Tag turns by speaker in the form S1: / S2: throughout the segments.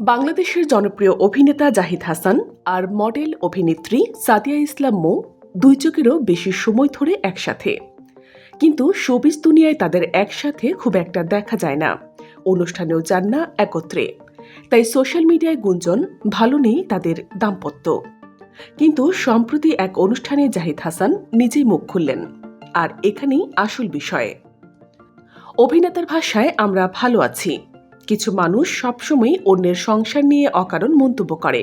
S1: বাংলাদেশের জনপ্রিয় অভিনেতা জাহিদ হাসান আর মডেল অভিনেত্রী সাদিয়া ইসলাম মৌ দুই চোখেরও বেশি সময় ধরে একসাথে। কিন্তু শোবিজ দুনিয়ায় তাদের একসাথে খুব একটা দেখা যায় না। অনুষ্ঠানেও যান না একত্রে। তাই সোশ্যাল মিডিয়ায় গুঞ্জন, ভালো নেই তাদের দাম্পত্য। কিন্তু সম্প্রতি এক অনুষ্ঠানে জাহিদ হাসান নিজেই মুখ খুললেন। আর এখানেই আসল বিষয়। অভিনেতার ভাষায় আমরা ভালো আছি। কিছু মানুষ সবসময় অন্যের সংসার নিয়ে অকারণ মন্তব্য করে।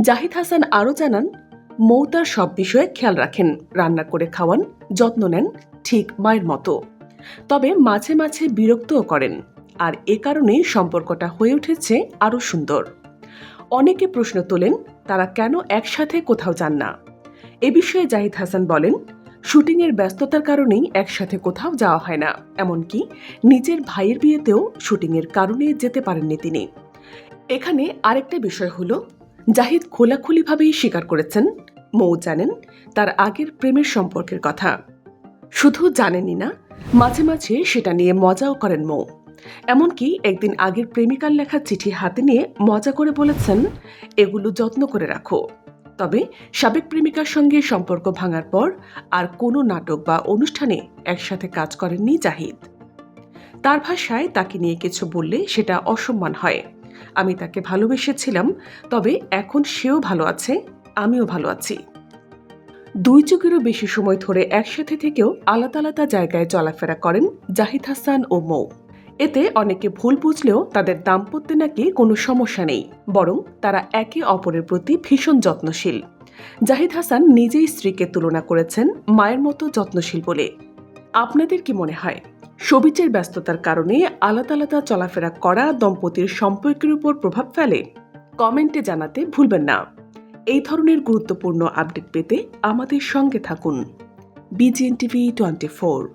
S1: জাহিদ হাসান আরও জানান, মৌ তার সব বিষয়ে খেয়াল রাখেন, রান্না করে খাওয়ান, যত্ন নেন, ঠিক মায়ের মতো। তবে মাঝে মাঝে বিরক্তও করেন, আর এ কারণেই সম্পর্কটা হয়ে উঠেছে আরও সুন্দর। অনেকে প্রশ্ন তোলেন, তারা কেন একসাথে কোথাও যান না? এ বিষয়ে জাহিদ হাসান বলেন শুটিংয়ের ব্যস্ততার কারণেই একসাথে কোথাও যাওয়া হয় না। এমনকি নিজের ভাইয়ের বিয়েতেও শুটিংয়ের কারণে যেতে পারেননি তিনি। এখানে আরেকটা বিষয় হলো, জাহিদ খোলাখুলিভাবেই স্বীকার করেছেন, মৌ জানেন তার আগের প্রেমের সম্পর্কের কথা। শুধু জানেনই না, মাঝে মাঝে সেটা নিয়ে মজাও করেন মৌ। এমনকি একদিন আগের প্রেমিকার লেখা চিঠি হাতে নিয়ে মজা করে বলেছেন, এগুলো যত্ন করে রাখো। তবে সাবেক প্রেমিকার সঙ্গে সম্পর্ক ভাঙার পর আর কোনো নাটক বা অনুষ্ঠানে একসাথে কাজ করেননি জাহিদ। তার ভাষায় তাকে নিয়ে কিছু বললে সেটা অসম্মান হয়। আমি তাকে ভালোবেসেছিলাম, তবে এখন সেও ভালো আছে, আমিও ভালো আছি। দুই যুগেরও বেশি সময় ধরে একসাথে থেকেও আলাদা আলাদা জায়গায় চলাফেরা করেন জাহিদ হাসান ও মৌ। এতে অনেকে ভুল বুঝলেও তাদের দাম্পত্যে নাকি কোনো সমস্যা নেই, বরং তারা একে অপরের প্রতি ভীষণ যত্নশীল। জাহিদ হাসান নিজেই স্ত্রীকে তুলনা করেছেন মায়ের মতো যত্নশীল বলে। আপনাদের কি মনে হয়? সবিচের ব্যস্ততার কারণে আলাদা আলাদা চলাফেরা করা দম্পতির সম্পর্কের উপর প্রভাব ফেলে? কমেন্টে জানাতে ভুলবেন না। এই ধরনের গুরুত্বপূর্ণ আপডেট পেতে আমাদের সঙ্গে থাকুন। BGN TV twenty four.